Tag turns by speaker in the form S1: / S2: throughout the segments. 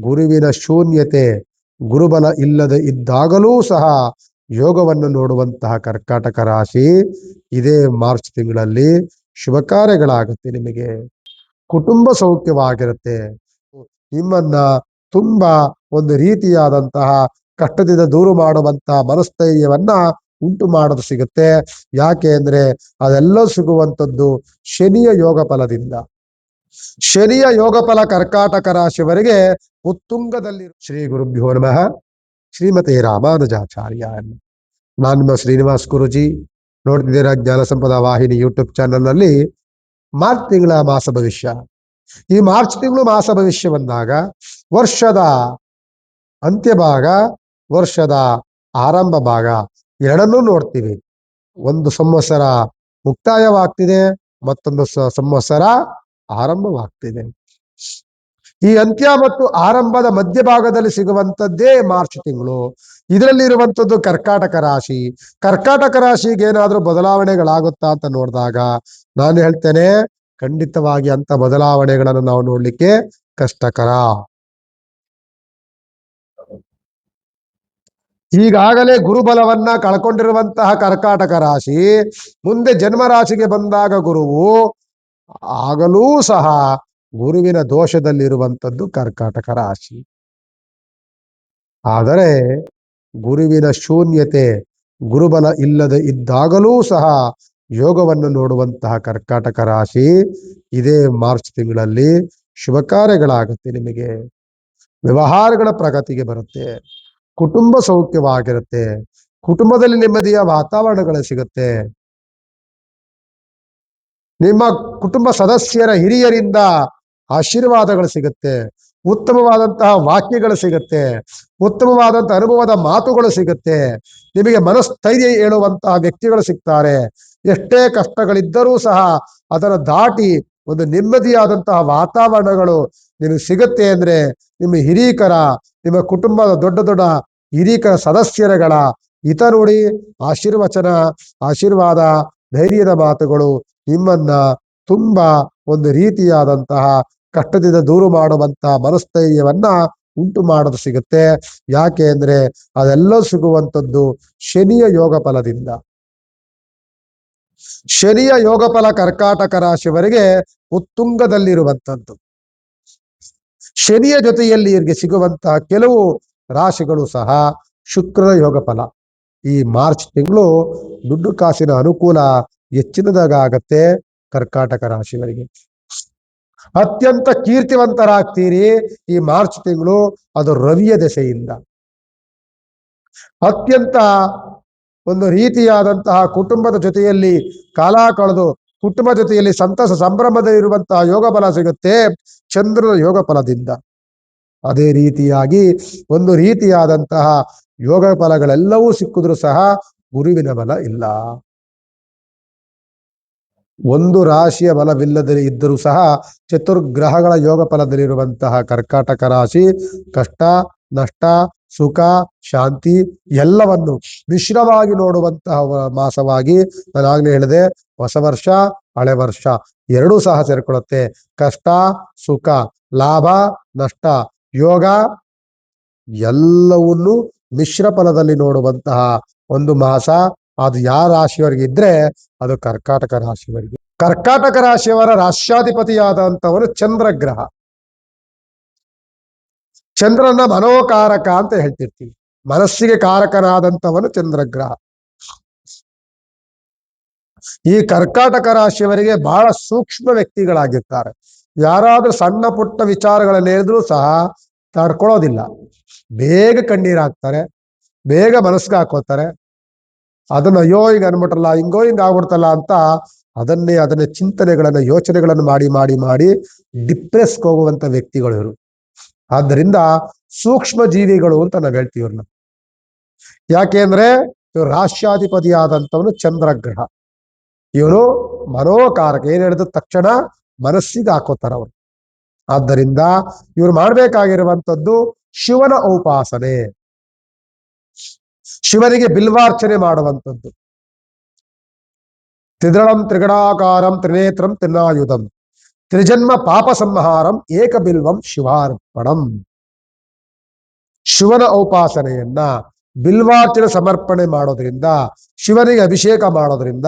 S1: ಗುರುವಿನ ಶೂನ್ಯತೆ ಗುರುಬಲ ಇಲ್ಲದೆ ಇದ್ದಾಗಲೂ ಸಹ ಯೋಗವನ್ನು ನೋಡುವಂತಹ ಕರ್ಕಾಟಕ ರಾಶಿ ಇದೇ ಮಾರ್ಚ್ ತಿಂಗಳಲ್ಲಿ ಶುಭ ಕಾರ್ಯಗಳಾಗುತ್ತೆ ನಿಮಗೆ. ಕುಟುಂಬ ಸೌಖ್ಯವಾಗಿರುತ್ತೆ. ನಿಮ್ಮನ್ನ ತುಂಬಾ ಒಂದು ರೀತಿಯಾದಂತಹ ಕಷ್ಟದಿಂದ ದೂರ ಮಾಡುವಂತಹ ಮನಸ್ಥೈರ್ಯವನ್ನ ಉಂಟು ಮಾಡೋದು ಸಿಗುತ್ತೆ. ಯಾಕೆ ಅಂದ್ರೆ ಅದೆಲ್ಲ ಸಿಗುವಂತದ್ದು ಶನಿಯ ಯೋಗ ಫಲದಿಂದ. ಶನಿಯ ಯೋಗ ಫಲ ಕರ್ಕಾಟಕ ರಾಶಿಯವರೆಗೆ ಉತ್ತುಂಗದಲ್ಲಿ ಶ್ರೀ ಗುರುಭ್ಯೋ ನಮಃ. ಶ್ರೀಮತಿ ರಾಮಾನುಜಾಚಾರ್ಯ ನಾನು ನಿಮ್ಮ ಶ್ರೀನಿವಾಸ್ ಗುರುಜಿ. ನೋಡ್ತಿದ್ದೀರಾ ಜ್ಞಾನ ಸಂಪದ ವಾಹಿನಿ ಯೂಟ್ಯೂಬ್ ಚಾನಲ್ನಲ್ಲಿ ಮಾರ್ಚ್ ತಿಂಗಳ ಮಾಸ ಭವಿಷ್ಯ. ಈ ಮಾರ್ಚ್ ತಿಂಗಳು ಮಾಸ ಭವಿಷ್ಯ ಬಂದಾಗ ವರ್ಷದ ಅಂತ್ಯಭಾಗ ವರ್ಷದ ಆರಂಭ ಭಾಗ ಎರಡನ್ನೂ ನೋಡ್ತೀವಿ. ಒಂದು ಸಂವತ್ಸರ ಮುಕ್ತಾಯವಾಗ್ತಿದೆ, ಮತ್ತೊಂದು ಸಂವತ್ಸರ ಆರಂಭವಾಗ್ತಿದೆ. ಈ ಅಂತ್ಯ ಮತ್ತು ಆರಂಭದ ಮಧ್ಯಭಾಗದಲ್ಲಿ ಸಿಗುವಂತದ್ದೇ ಮಾರ್ಚ್ ತಿಂಗಳು. ಇದರಲ್ಲಿ ಇರುವಂತದ್ದು ಕರ್ಕಾಟಕ ರಾಶಿ. ಕರ್ಕಾಟಕ ರಾಶಿಗೆ ಏನಾದ್ರೂ ಬದಲಾವಣೆಗಳಾಗುತ್ತಾ ಅಂತ ನೋಡಿದಾಗ ನಾನು ಹೇಳ್ತೇನೆ, ಖಂಡಿತವಾಗಿ ಅಂತ ಬದಲಾವಣೆಗಳನ್ನು ನಾವು ನೋಡ್ಲಿಕ್ಕೆ ಕಷ್ಟಕರ. ಈಗಾಗಲೇ ಗುರುಬಲವನ್ನ ಕಳ್ಕೊಂಡಿರುವಂತಹ ಕರ್ಕಾಟಕ ರಾಶಿ, ಮುಂದೆ ಜನ್ಮ ರಾಶಿಗೆ ಬಂದಾಗ ಗುರುವು ಆಗಲೂ ಸಹ ಗುರುವಿನ ದೋಷದಲ್ಲಿರುವಂತದ್ದು ಕರ್ಕಾಟಕ ರಾಶಿ. ಆದರೆ ಗುರುವಿನ ಶೂನ್ಯತೆ ಗುರುಬಲ ಇಲ್ಲದೆ ಇದ್ದಾಗಲೂ ಸಹ ಯೋಗವನ್ನು ನೋಡುವಂತಹ ಕರ್ಕಾಟಕ ರಾಶಿ ಇದೇ ಮಾರ್ಚ್ ತಿಂಗಳಲ್ಲಿ ಶುಭ ಕಾರ್ಯಗಳಾಗುತ್ತೆ ನಿಮಗೆ. ವ್ಯವಹಾರಗಳ ಪ್ರಗತಿಗೆ ಬರುತ್ತೆ. ಕುಟುಂಬ ಸೌಖ್ಯವಾಗಿರುತ್ತೆ. ಕುಟುಂಬದಲ್ಲಿ ನೆಮ್ಮದಿಯ ವಾತಾವರಣಗಳು ಸಿಗುತ್ತೆ. ನಿಮ್ಮ ಕುಟುಂಬ ಸದಸ್ಯರ ಹಿರಿಯರಿಂದ ಆಶೀರ್ವಾದಗಳು ಸಿಗುತ್ತೆ, ಉತ್ತಮವಾದಂತಹ ವಾಕ್ಯಗಳು ಸಿಗುತ್ತೆ, ಉತ್ತಮವಾದಂತಹ ಅನುಭವದ ಮಾತುಗಳು ಸಿಗುತ್ತೆ. ನಿಮಗೆ ಮನಸ್ಥೈರ್ಯ ಹೇಳುವಂತಹ ವ್ಯಕ್ತಿಗಳು ಸಿಗ್ತಾರೆ. ಎಷ್ಟೇ ಕಷ್ಟಗಳಿದ್ದರೂ ಸಹ ಅದರ ದಾಟಿ ಒಂದು ನೆಮ್ಮದಿಯಾದಂತಹ ವಾತಾವರಣಗಳು ನಿಮಗೆ ಸಿಗುತ್ತೆ ಅಂದ್ರೆ ನಿಮ್ಮ ಹಿರೀಕರ, ನಿಮ್ಮ ಕುಟುಂಬದ ದೊಡ್ಡ ದೊಡ್ಡ ಹಿರೀಕರ ಸದಸ್ಯರಗಳ ಹಿತ ಆಶೀರ್ವಚನ, ಆಶೀರ್ವಾದ, ಧೈರ್ಯದ ಮಾತುಗಳು ನಿಮ್ಮನ್ನ ತುಂಬಾ ಒಂದು ರೀತಿಯಾದಂತಹ ಕಷ್ಟದಿಂದ ದೂರು ಮಾಡುವಂತಹ ಮನಸ್ಥೈರ್ಯವನ್ನ ಉಂಟು ಮಾಡೋದು ಸಿಗುತ್ತೆ. ಯಾಕೆ ಅಂದ್ರೆ ಅದೆಲ್ಲ ಸಿಗುವಂಥದ್ದು ಶನಿಯ ಯೋಗ ಫಲದಿಂದ. ಶನಿಯ ಯೋಗ ಫಲ ಕರ್ಕಾಟಕ ರಾಶಿವರೆಗೆ ಉತ್ತುಂಗದಲ್ಲಿರುವಂಥದ್ದು. ಶನಿಯ ಜೊತೆಯಲ್ಲಿ ಇವರಿಗೆ ಸಿಗುವಂತಹ ಕೆಲವು ರಾಶಿಗಳು ಸಹ ಶುಕ್ರನ ಯೋಗ ಫಲ. ಈ ಮಾರ್ಚ್ ತಿಂಗಳು ದುಡ್ಡು ಕಾಸಿನ ಅನುಕೂಲ ಹೆಚ್ಚಿನದಾಗ ಆಗತ್ತೆ ಕರ್ಕಾಟಕ ರಾಶಿಯವರಿಗೆ. ಅತ್ಯಂತ ಕೀರ್ತಿವಂತರಾಗ್ತೀರಿ ಈ ಮಾರ್ಚ್ ತಿಂಗಳು ಅದು ರವಿಯ ದೆಸೆಯಿಂದ. ಅತ್ಯಂತ ಒಂದು ರೀತಿಯಾದಂತಹ ಕುಟುಂಬದ ಜೊತೆಯಲ್ಲಿ ಕಾಲ ಕಳೆದು ಕುಟುಂಬ ಜೊತೆಯಲ್ಲಿ ಸಂತಸ ಸಂಭ್ರಮದಲ್ಲಿರುವಂತಹ ಯೋಗ ಬಲ ಸಿಗುತ್ತೆ ಚಂದ್ರನ ಯೋಗ ಫಲದಿಂದ. ಅದೇ ರೀತಿಯಾಗಿ ಒಂದು ರೀತಿಯಾದಂತಹ ಯೋಗ ಫಲಗಳೆಲ್ಲವೂ ಸಿಕ್ಕಿದ್ರು ಸಹ ಗುರುವಿನ ಬಲ ಇಲ್ಲ. ಒಂದು ರಾಶಿಯ ಬಲವಿಲ್ಲದೆ ಇದ್ದರೂ ಸಹ ಚತುರ್ಗ್ರಹಗಳ ಯೋಗ ಫಲದಲ್ಲಿರುವಂತಹ ಕರ್ಕಾಟಕ ರಾಶಿ, ಕಷ್ಟ, ನಷ್ಟ, ಸುಖ, ಶಾಂತಿ ಎಲ್ಲವನ್ನು ಮಿಶ್ರವಾಗಿ ನೋಡುವಂತಹ ಮಾಸವಾಗಿ ನಾನು ಆಗ್ಲೇ ಹೇಳಿದೆ, ಹೊಸ ವರ್ಷ, ಹಳೆ ವರ್ಷ ಎರಡೂ ಸಹ ಸೇರ್ಕೊಳ್ಳುತ್ತೆ. ಕಷ್ಟ, ಸುಖ, ಲಾಭ, ನಷ್ಟ, ಯೋಗ ಎಲ್ಲವನ್ನು ಮಿಶ್ರ ಫಲದಲ್ಲಿ ನೋಡುವಂತಹ ಒಂದು ಮಾಸ. ಅದು ಯಾವ ರಾಶಿಯವರಿಗೆ ಇದ್ರೆ ಅದು ಕರ್ಕಾಟಕ ರಾಶಿಯವರಿಗೆ. ಕರ್ಕಾಟಕ ರಾಶಿಯವರ ರಾಷ್ಟ್ರಾಧಿಪತಿಯಾದಂಥವನು ಚಂದ್ರಗ್ರಹ. ಚಂದ್ರನ ಮನೋಕಾರಕ ಅಂತ ಹೇಳ್ತಿರ್ತೀವಿ. ಮನಸ್ಸಿಗೆ ಕಾರಕನಾದಂಥವನು ಚಂದ್ರಗ್ರಹ. ಈ ಕರ್ಕಾಟಕ ರಾಶಿಯವರಿಗೆ ಬಹಳ ಸೂಕ್ಷ್ಮ ವ್ಯಕ್ತಿಗಳಾಗಿರ್ತಾರೆ. ಯಾರಾದ್ರೂ ಸಣ್ಣ ಪುಟ್ಟ ವಿಚಾರಗಳನ್ನು ಹೇಳಿದ್ರು ಸಹ ತಡ್ಕೊಳ್ಳೋದಿಲ್ಲ ಬೇಗ ಕಣ್ಣೀರಾಗ್ತಾರೆ. ಬೇಗ ಮನಸ್ಸಿಗೆ ಹಾಕೋತಾರೆ. ಅದನ್ನ ಅಯ್ಯೋ ಹಿಂಗ ಅನ್ಬಿಟ್ರಲ್ಲ, ಹಿಂಗೋ ಹಿಂಗ ಆಗ್ಬಿಡ್ತಲ್ಲ ಅಂತ ಅದನ್ನೇ ಅದನ್ನ ಚಿಂತನೆಗಳನ್ನ, ಯೋಚನೆಗಳನ್ನು ಮಾಡಿ ಮಾಡಿ ಮಾಡಿ ಡಿಪ್ರೆಸ್ಗೆ ಹೋಗುವಂತ ವ್ಯಕ್ತಿಗಳು ಇವರು. ಆದ್ದರಿಂದ ಸೂಕ್ಷ್ಮ ಜೀವಿಗಳು ಅಂತ ನಾವ್ ಹೇಳ್ತೀವಿ ಇವ್ರನ್ನ ಯಾಕೆಂದ್ರೆ ಇವ್ರು ರಾಷ್ಟ್ರಾಧಿಪತಿಯಾದಂಥವನು ಚಂದ್ರಗ್ರಹ. ಇವನು ಮನೋಕಾರಕ. ಏನ್ ಹೇಳಿದ ತಕ್ಷಣ ಮನಸ್ಸಿಗೆ ಹಾಕೋತಾರ ಅವರು. ಆದ್ದರಿಂದ ಇವ್ರು ಮಾಡ್ಬೇಕಾಗಿರುವಂತದ್ದು ಶಿವನ ಉಪಾಸನೆ. ಶಿವನಿಗೆ ಬಿಲ್ವಾರ್ಚನೆ ಮಾಡುವಂಥದ್ದು. ತ್ರಿದಳಂ, ತ್ರಿಗಣಾಕಾರಂ, ತ್ರಿನೇತ್ರಂ, ತ್ರಿನಾಯುಧಂ. ತ್ರಿಜನ್ಮ ಪಾಪ ಸಂಹಾರಂ, ಏಕ ಬಿಲ್ವಂ ಶಿವಾರ್ಪಣಂ. ಶಿವನ ಔಪಾಸನೆಯನ್ನ ಬಿಲ್ವಾರ್ಚನೆ ಸಮರ್ಪಣೆ ಮಾಡೋದ್ರಿಂದ, ಶಿವನಿಗೆ ಅಭಿಷೇಕ ಮಾಡೋದ್ರಿಂದ,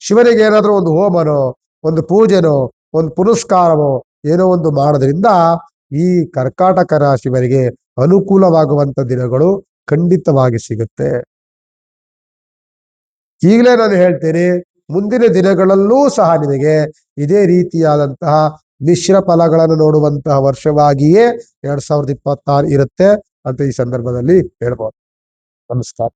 S1: ಶಿವನಿಗೆ ಏನಾದರೂ ಒಂದು ಹೋಮನೋ, ಒಂದು ಪೂಜೆನೋ, ಒಂದು ಪುರಸ್ಕಾರವೋ ಏನೋ ಒಂದು ಮಾಡೋದ್ರಿಂದ ಈ ಕರ್ಕಾಟಕ ರಾಶಿವರಿಗೆ ಅನುಕೂಲವಾಗುವಂತ ದಿನಗಳು ಖಂಡಿತವಾಗಿ ಸಿಗುತ್ತೆ. ಈಗಲೇ ನಾನು ಹೇಳ್ತೇನೆ, ಮುಂದಿನ ದಿನಗಳಲ್ಲೂ ಸಹ ನಿಮಗೆ ಇದೇ ರೀತಿಯಾದಂತಹ ಮಿಶ್ರ ಫಲಗಳನ್ನು ನೋಡುವಂತಹ ವರ್ಷವಾಗಿಯೇ ಎರಡ್ ಸಾವಿರದ ಇಪ್ಪತ್ತಾರು ಇರುತ್ತೆ ಅಂತ ಈ ಸಂದರ್ಭದಲ್ಲಿ ಹೇಳ್ಬೋದು. ನಮಸ್ಕಾರ.